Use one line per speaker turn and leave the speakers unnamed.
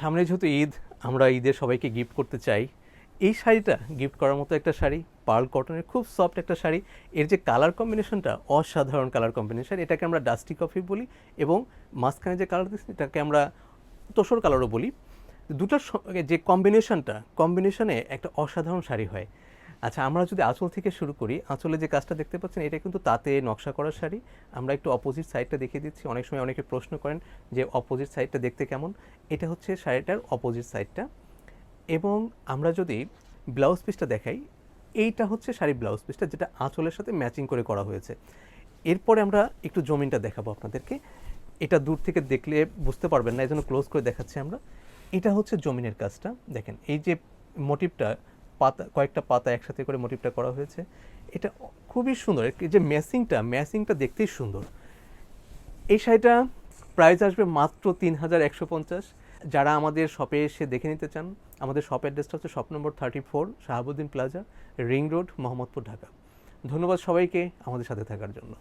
সামনে যেহেতু ঈদ, আমরা ঈদের সবাইকে গিফট করতে চাই। এই শাড়িটা গিফট করার মতো একটা শাড়ি, পার্ল কটনের খুব সফট একটা শাড়ি। এর যে কালার কম্বিনেশনটা অসাধারণ কালার কম্বিনেশন এটাকে আমরা ডাস্টি কফি বলি এবং মাঝখানে যে কালার দিচ্ছি, এটাকে আমরা তোষর কালারও বলি। দুটার যে কম্বিনেশনটা কম্বিনেশনে একটা অসাধারণ শাড়ি হয়। আচ্ছা আমরা যদি আঁচল থেকে শুরু করি, আঁচলে যে কাজটা দেখতে পাচ্ছেন, এটা কিন্তু তাতে নকশা করা শাড়ি। আমরা একটু অপোজিট সাইডটা দেখিয়ে দিচ্ছি। অনেক সময় অনেকে প্রশ্ন করেন যে অপোজিট সাইডটা দেখতে কেমন? এটা হচ্ছে শাড়িটার অপোজিট সাইডটা এবং আমরা যদি ব্লাউজ পিসটা দেখাই, এইটা হচ্ছে শাড়ি ব্লাউজ পিসটা যেটা আঁচলের সাথে ম্যাচিং করে করা হয়েছে। এরপরে আমরা একটু জমিনটা দেখাবো আপনাদেরকে। এটা দূর থেকে দেখলে বুঝতে পারবেন না এই জন্য ক্লোজ করে দেখাচ্ছি আমরা। এটা হচ্ছে জমিনের কাজটা। দেখেন, এই যে মোটিভটা পাতা, কয়েকটা পাতা একসাথে করে মোটিভটা করা হয়েছে। এটা খুবই সুন্দর। যে ম্যাসিংটা ম্যাসিংটা দেখতেই সুন্দর। এই শাড়িটা প্রাইস আসবে মাত্র তিন হাজার একশো পঞ্চাশ। যারা আমাদের শপে এসে দেখে নিতে চান, আমাদের শপ অ্যাড্রেসটা হচ্ছে shop number thirty four Shahabuddin plaza ring road Mohammadpur, Dhaka. ধন্যবাদ সবাইকে আমাদের সাথে থাকার জন্য।